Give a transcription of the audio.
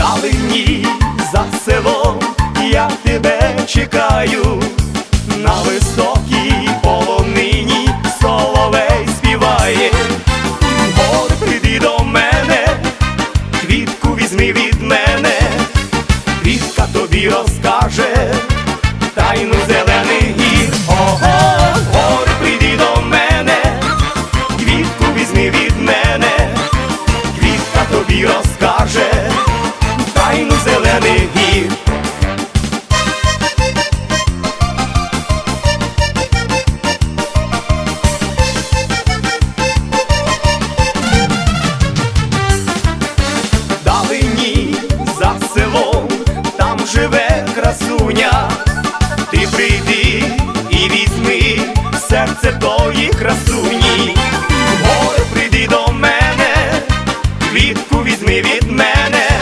вдалині за селом я тебе чекаю, на високій полонині соловей співає, Гори прийди до мене, квітку візьми від мене, квітка тобі розкаже, тайну зелених гір. Ого, гори прийди до мене, квітку візьми від мене, квітка тобі розкаже. Ти прийди і візьми серце тої красуні, гору прийди до мене, квітку візьми від мене.